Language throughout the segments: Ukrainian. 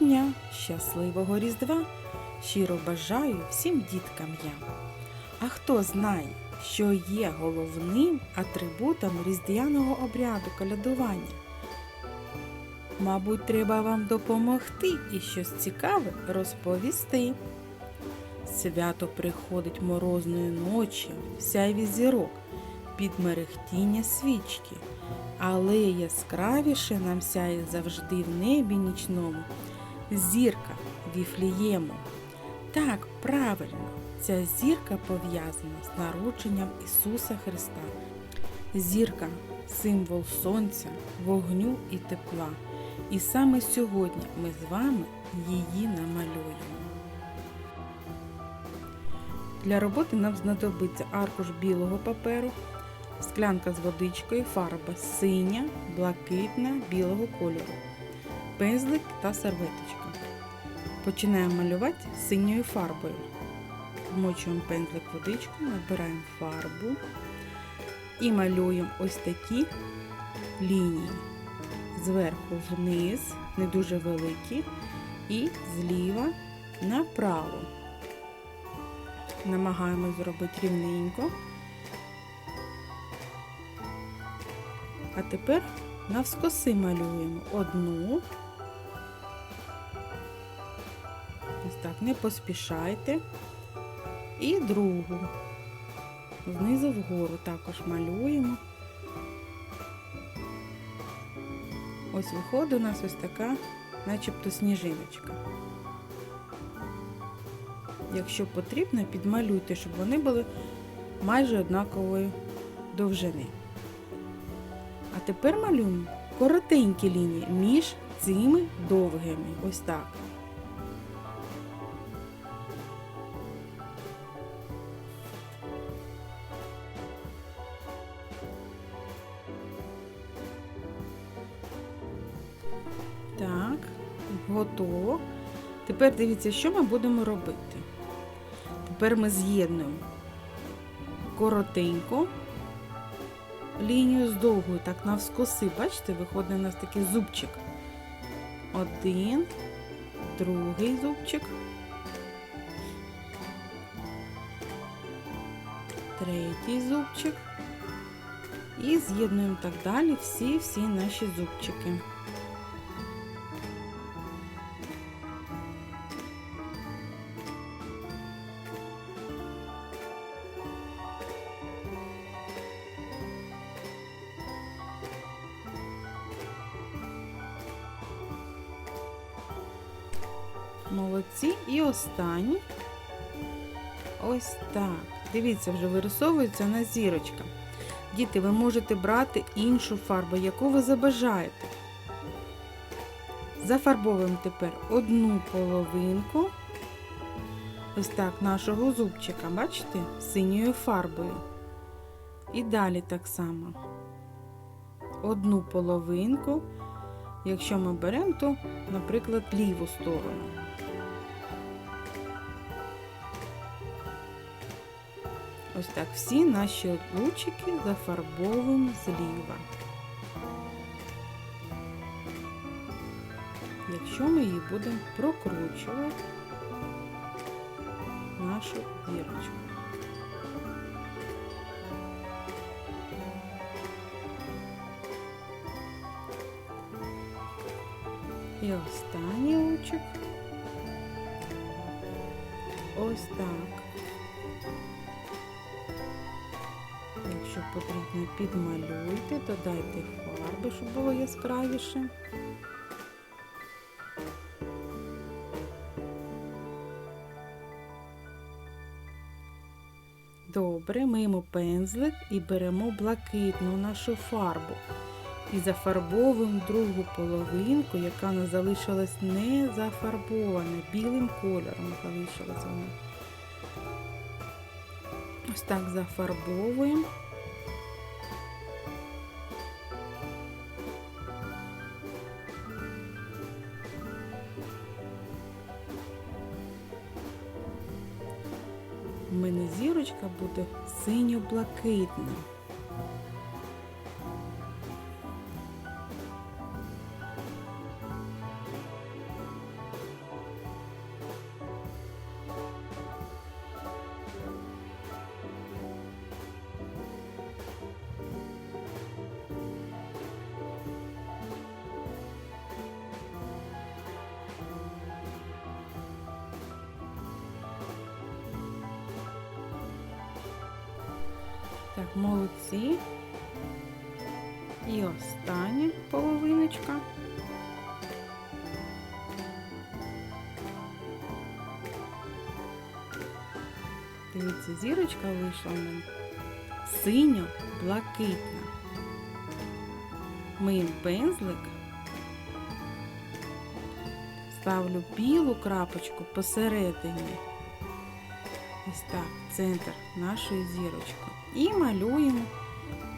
дня, щасливого Різдва! Щиро бажаю всім діткам я. А хто знає, що є головним атрибутом різдвяного обряду колядування? Мабуть, треба вам допомогти і щось цікаве розповісти. Свято приходить морозною ночі, сяйві зірок, під мерехтіння свічки, але яскравіше нам сяє завжди в небі нічному зірка Віфлієму. Так, правильно, ця зірка пов'язана з народженням Ісуса Христа. Зірка символ сонця, вогню і тепла. І саме сьогодні ми з вами її намалюємо. Для роботи нам знадобиться аркуш білого паперу, склянка з водичкою, фарба синя, блакитна, білого кольору, пензлик та серветочка. Починаємо малювати синьою фарбою. Вмочуємо пензлик водичку, набираємо фарбу і малюємо ось такі лінії. Зверху вниз, не дуже великі, і зліва направо. Намагаємось зробити рівненько. А тепер навскоси малюємо одну. Так, не поспішайте. І другу. Знизу вгору також малюємо. Ось виходить у нас ось така, начебто сніжиночка. Якщо потрібно, підмалюйте, щоб вони були майже однакової довжини. А тепер малюємо коротенькі лінії між цими довгими. Ось так. Так, готово. Тепер дивіться, що ми будемо робити. Тепер ми з'єднуємо коротенько лінію з довгою, так навскоси. Бачите, виходить у нас такий зубчик. Один, другий зубчик. Третій зубчик. І з'єднуємо так далі всі-всі наші зубчики. Молодці. І останній. Ось так. Дивіться, вже вирисовується на зірочка. Діти, ви можете брати іншу фарбу, яку ви забажаєте. Зафарбовуємо тепер одну половинку. Ось так нашого зубчика, бачите, синьою фарбою. І далі так само. Одну половинку. Якщо ми беремо, то, наприклад, ліву сторону. Ось так всі наші лучики зафарбовуємо зліва. Якщо ми її будемо прокручувати нашу дірочку. І останній лучик. Ось так. Якщо потрібно, підмалюйте, додайте фарби, щоб було яскравіше. Добре, миємо пензлик і беремо блакитну нашу фарбу. І зафарбовуємо другу половинку, яка не залишилась не зафарбована, білим кольором залишилась вона. Ось так зафарбовуємо. Мене зірочка буде синьо-блакитна. Так, молодці. І остання половиночка. Дивіться, зірочка вийшла мене синьо-блакитна. Мию пензлик, ставлю білу крапочку посередині. Ось так, центр нашої зірочки. І малюємо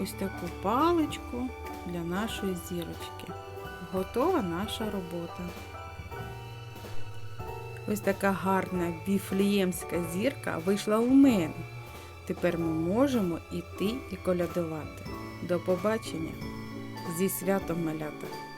ось таку паличку для нашої зірочки. Готова наша робота. Ось така гарна віфліємська зірка вийшла у мене. Тепер ми можемо іти і колядувати. До побачення! Зі святом малята!